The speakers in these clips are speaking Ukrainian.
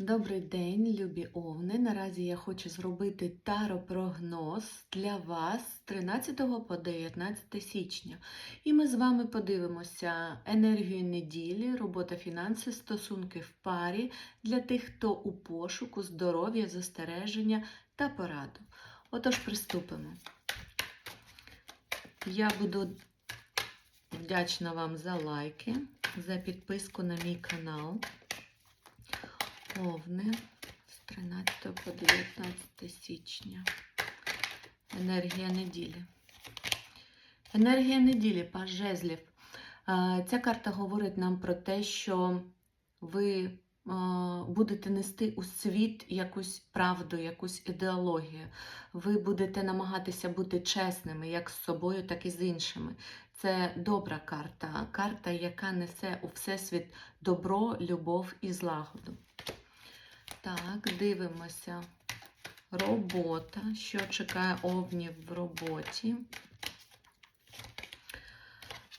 Добрий день, любі овни. Наразі я хочу зробити таро-прогноз для вас з 13 по 19 січня. І ми з вами подивимося енергію неділі, робота фінанси, стосунки в парі для тих, хто у пошуку, здоров'я, застереження та пораду. Отож, приступимо. Я буду вдячна вам за лайки, за підписку на мій канал. Овни з 13 по 19 січня. Енергія неділі. Енергія неділі, паж жезлів. Ця карта говорить нам про те, що ви будете нести у світ якусь правду, якусь ідеологію. Ви будете намагатися бути чесними як з собою, так і з іншими. Це добра карта, карта, яка несе у всесвіт добро, любов і злагоду. Так, дивимося. Робота. Що чекає овнів в роботі?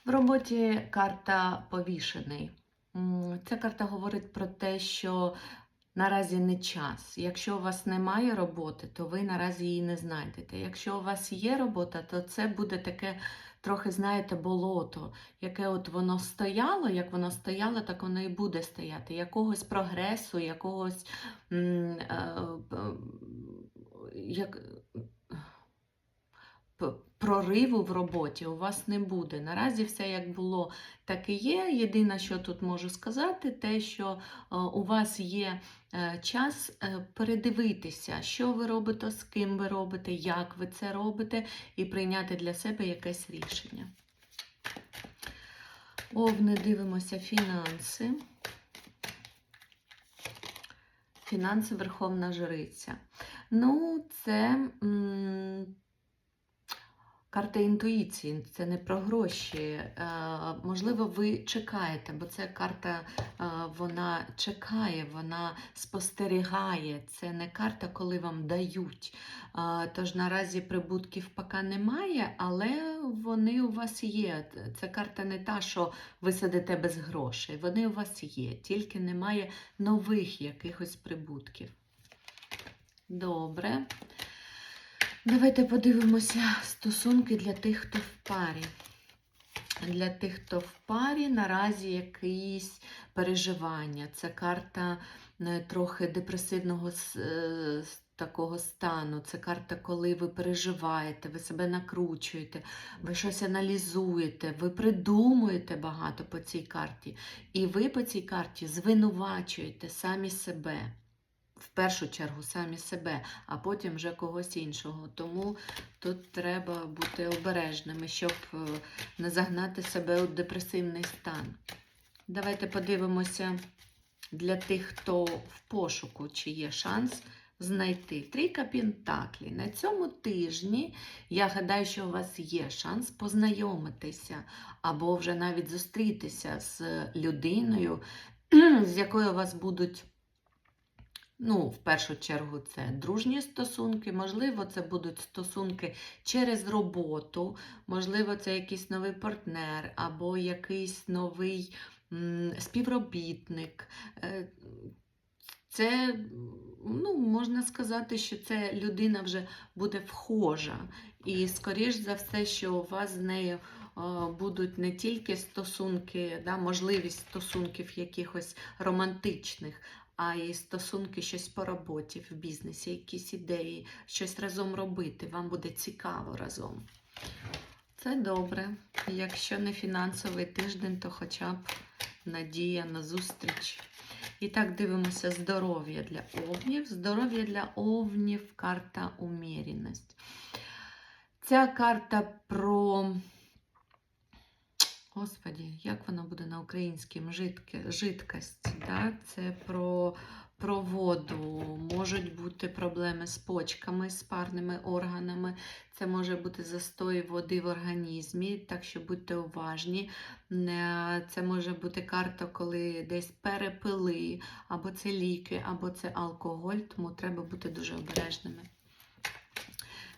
В роботі карта повішений. Ця карта говорить про те, що наразі не час. Якщо у вас немає роботи, то ви наразі її не знайдете. Якщо у вас є робота, то це буде таке трохи, знаєте, болото, яке от воно стояло, як воно стояло, так воно і буде стояти. Якогось прогресу, якогось м, е, п- як, прориву в роботі у вас не буде. Наразі все як було, так і є. Єдине, що тут можу сказати, те, що е, у вас є е, час е, передивитися, що ви робите, з ким ви робите, як ви це робите, і прийняти для себе якесь рішення. Овни дивимося фінанси. Фінанси Верховна Жриця. Ну, це м, карта інтуїції, це не про гроші. Е, можливо, ви чекаєте, бо це карта, е, вона чекає, вона спостерігає. Це не карта, коли вам дають. Е, тож наразі прибутків поки немає, але вони у вас є. Це карта не та, що ви сидите без грошей. Вони у вас є, тільки немає нових якихось прибутків. Добре. Давайте подивимося стосунки для тих, хто в парі. Для тих, хто в парі, наразі якісь переживання. Це карта е, трохи депресивного е, такого стану. Це карта, коли ви переживаєте, ви себе накручуєте, ви щось аналізуєте, ви придумуєте багато по цій карті. І ви по цій карті звинувачуєте самі себе. В першу чергу самі себе, а потім вже когось іншого. Тому тут треба бути обережними, щоб е, не загнати себе у депресивний стан. Давайте подивимося для тих, хто в пошуку, чи є шанс знайти трійка Пентаклі. На цьому тижні я гадаю, що у вас є шанс познайомитися або вже навіть зустрітися з людиною, з якою у вас будуть. Ну, в першу чергу, це дружні стосунки, можливо, це будуть стосунки через роботу, можливо, це якийсь новий партнер або якийсь новий м, співробітник. Е, Це, ну, можна сказати, що це людина вже буде вхожа. І, скоріш за все, що у вас з нею е, будуть не тільки стосунки, да, можливість стосунків якихось романтичних, а і стосунки щось по роботі, в бізнесі, якісь ідеї, щось разом робити. Вам буде цікаво разом. Це добре. Якщо не фінансовий тиждень, то хоча б надія на зустріч. І так дивимося здоров'я для овнів. Здоров'я для овнів карта умірність. Ця карта про. Господі, як воно буде на українському жидке, жидкость. Да? Це про, про воду, можуть бути проблеми з почками, з парними органами. Це може бути застой води в організмі, так що будьте уважні. Це може бути карта, коли десь перепили, або це ліки, або це алкоголь, тому треба бути дуже обережними.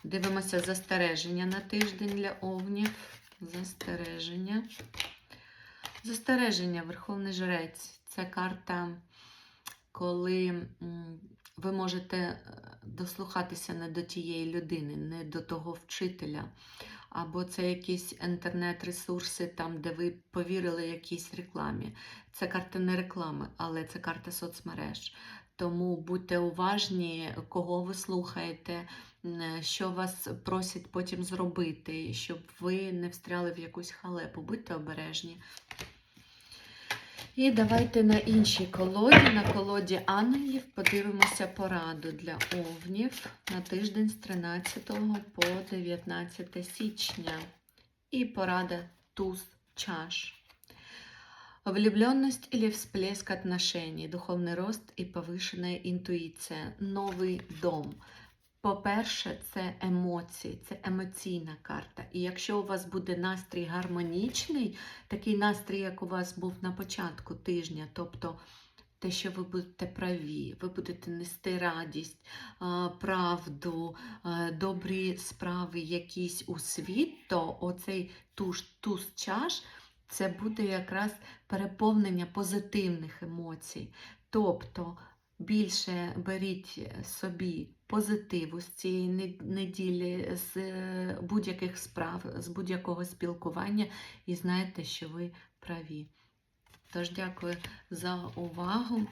Дивимося застереження на тиждень для овнів. Застереження. Застереження, Верховний Жрець. Це карта коли ви можете е, дослухатися не до тієї людини, не до того вчителя. Або це якісь інтернет-ресурси, там, де ви повірили якійсь рекламі. Це карта не реклами, але це карта соцмереж. Тому будьте уважні, кого ви слухаєте, що вас просять потім зробити, щоб ви не встряли в якусь халепу. Будьте обережні. І давайте на іншій колоді, на колоді ангелів, подивимося пораду для овнів на тиждень з 13 по 19 січня. І порада туз чаш. Влюбленность или всплеск отношений, духовний рост і повишена інтуїція, новий дом. По-перше, це емоції, це емоційна карта. І якщо у вас буде настрій гармонічний, такий настрій, як у вас був на початку тижня, тобто те, що ви будете праві, ви будете нести радість, правду, добрі справи якісь у світ, то оцей туз, чаш це буде якраз переповнення позитивних емоцій. Тобто більше беріть собі позитиву з цієї неділі, з е, будь-яких справ, з будь-якого спілкування, і знайте, що ви праві. Тож дякую за увагу.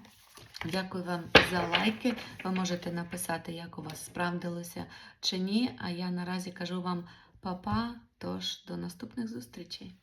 Дякую вам за лайки. Ви можете написати, як у вас справдилося чи ні. А я наразі кажу вам па-па, тож до наступних зустрічей.